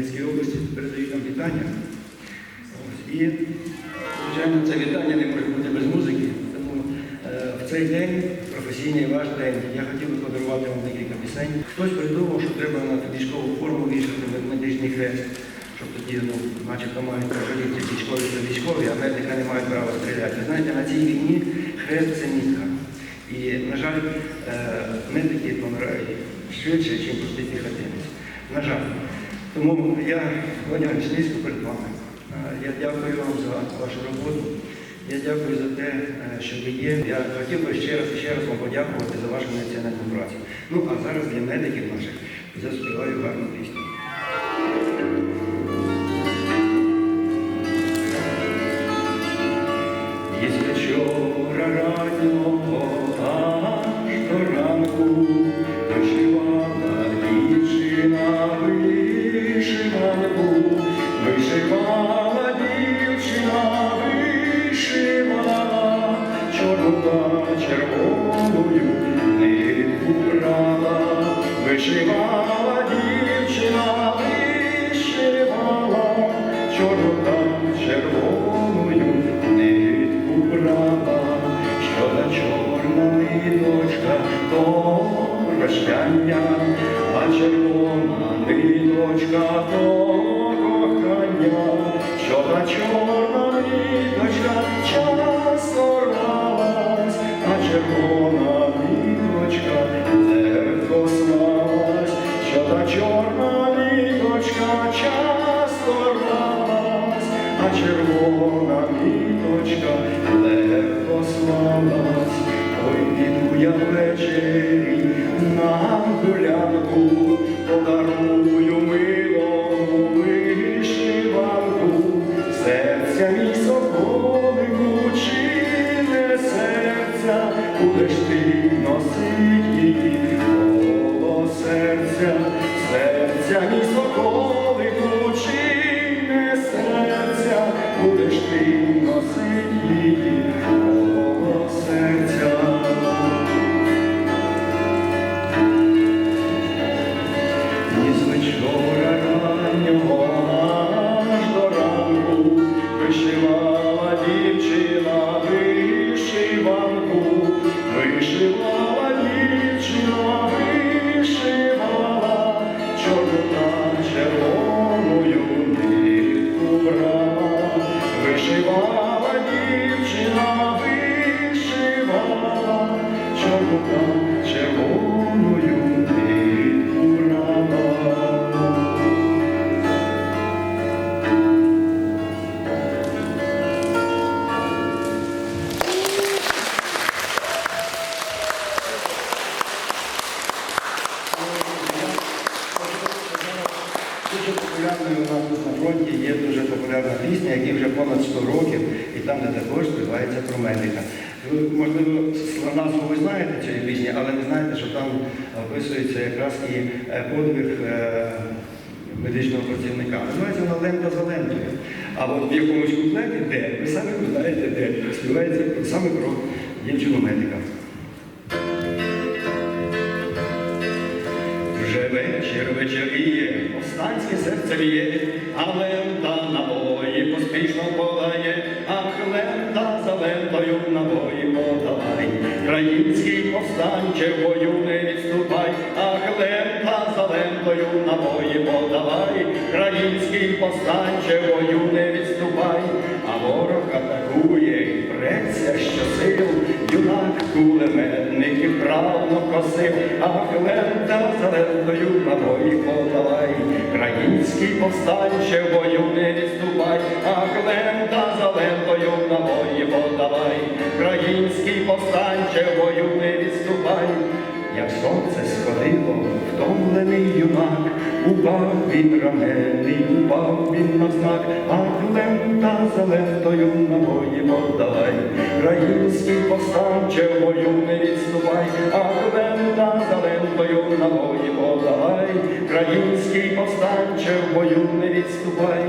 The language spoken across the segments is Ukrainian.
Хмельницької області передають нам вітання. Ось. І, звичайно, це вітання не може бути без музики. Тому е, в цей день, професійний ваш день, я хотів би подарувати вам декілька пісень. Хтось придумав, що треба на військову форму вішати медичний хрест, щоб тоді, ну, начебто мають прожити військові за військові, а медика не мають права стріляти. Знаєте, на цій війні хрест це мітка. І, на жаль, е, медики помирають швидше, ніж простий піхотинець. На жаль. Тому я Ваня низько перед вами. Е, Я дякую вам за вашу роботу. Я дякую за те, е, що ви є. Я хотів би ще раз і ще раз вам подякувати за вашу національну працю. Ну а зараз для медиків наших заспіваю гарну пісню. Вечора раннього ниточка то прощання, а червона ниточка то кохання, та чорна ниточка часто рвалась, а червона Популярною у нас тут на фронті є дуже популярна пісня, якій вже понад 100 років, і там, де також співається про медика. Ви, можливо, назву ви знаєте цієї пісні, але не знаєте, що там описується якраз і е, подвиг е, медичного працівника. Називається вона лента за лентою. А от в якомусь куплеті, де, ви самі знаєте, де співається саме про дівчину медика. Вже вечір вечоріє, повстанське серце б'є, а лента набої поспішно подає, ах, лента за лентою набої подавай. Український повстанче бою не відступай, ах, лента за лентою набої подавай. Український повстанче бою не відступай, а ворог атакує, кулеметників правно косив, ах, лента за лентою набої подавай. Український повстанче в бою не відступай, а лента за лентою набої подавай. Український повстанче в бою не відступай. Як сонце сходило, втомлений юнак, упав він ранений, упав він на знак, ах, лента за лентою набої подавай. Український повстанче в бою не відступай, ах, лента за лентою набої подавай. Український повстанче в бою не відступай.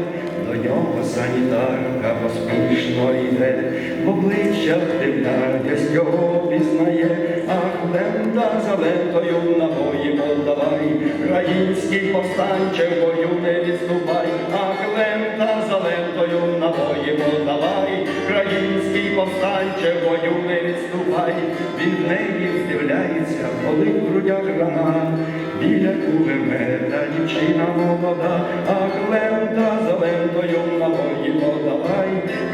До нього санітарка поспішно йде, в обличчя вдивляясь його пізнає, ах, лента за лентою набої подавай. Український повстанче в бою не відступай, ах лента за лентою набої подавай, Український повстанче в бою не відступай, він в неї вдивляється, коли в грудях рана, біля кулемета дівчина молода, ах лента за лентою набої подавай,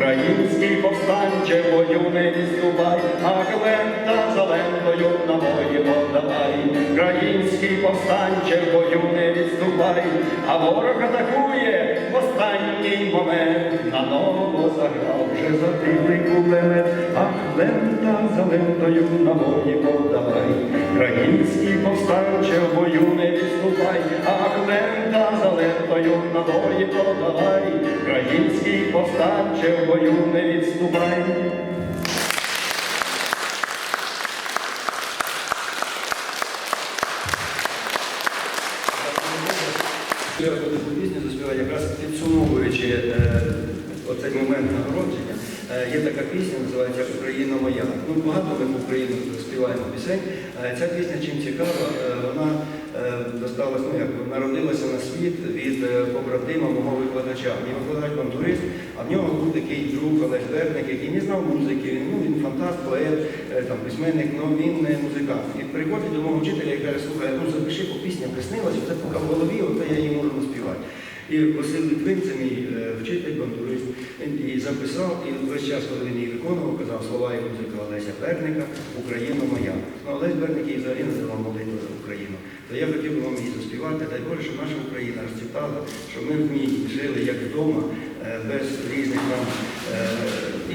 Український повстанче бою не відступай, а квента зелентою на набої подавай, Український повстанче бою не відступай, а ворог атакує в останній момент, на ново заграв вже затилий кулемет, лента за лентою на набої подавай, Український повстанче в бою не відступай, ах лента за лентою набої подавай, Український повстанче в бою не відступай. Я буду цю заспівати якраз підсумовуючи е, оцей момент нагородження. Е, є така пісня, називається Україна моя. Ну, багато ми в Україну співаємо пісень. Е, ця пісня чим цікава, е, вона досталась, ну як народилася на світ від побратима мого викладача. Мій викладач бандурист, а в нього був такий друг Олег Верник, який не знав музики. Ну, він фантаст, поет, там, письменник, але він не музикант. І приходить до мого вчителя і каже, слухай, ну запиши, бо пісня приснилась, це поки в голові, от я її можу наспівати. І Василь Литвин, це мій е, вчитель, бандурист, її записав, і весь час, коли він її виконував, казав слова і музика Олеся Берника, Україна моя. Ну, Олесь Берник її взагалі називав молитва за Україну. То я хотів би вам її заспівати, дай Боже, щоб наша Україна розцвітала, щоб ми в ній жили як вдома, е, без різних там е,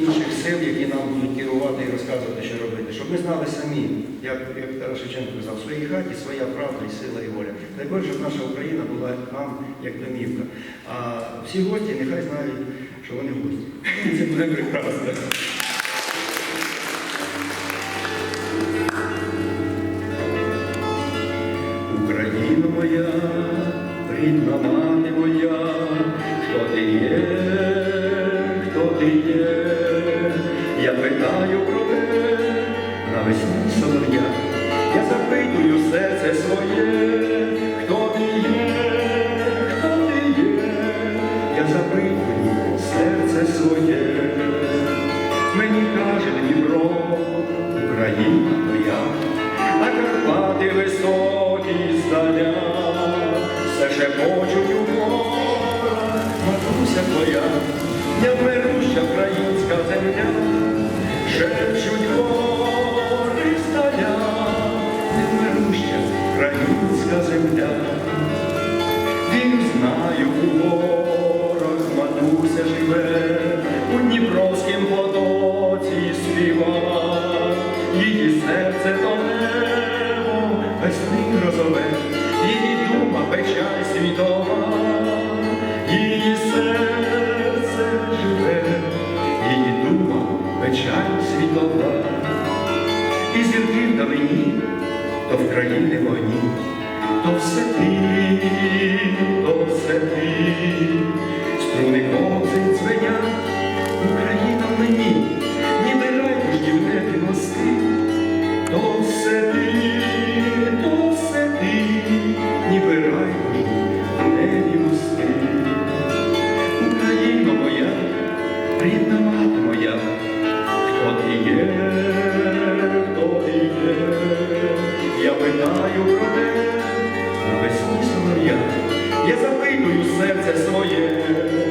інших сил, які нам будуть керувати і розказувати, що робити. Щоб ми знали самі, як, як Тарас Шевченко казав, в своїй хаті своя правда і сила і воля. Боже, щоб наша Україна була нам як домівка. А всі гості нехай знають, що вони гості. Це буде прекрасно. Запитую серце своє, хто ти є, хто ти є, я запитую серце своє, мені каже Дніпро, Україна моя, а Карпати високі здаля, все ще почуть у горах, матуся твоя, невмируща земля. Він знаю у горах матуся живе, у Дніпровськім потоці співа, її серце то небо, весни грозове, її дума печаль світова, її серце живе, її дума печаль світова, і зірки вдалині, то в країни вогні то все ти, то все ти, струни кози дзвенять, Україна мені, ніби райдужні в небі мости, то все ти, то все ти, ніби райдужні в небі мости. Україна моя, рідна мати моя, хто ти є, хто ти є, я питаю про те я запитую серце своє.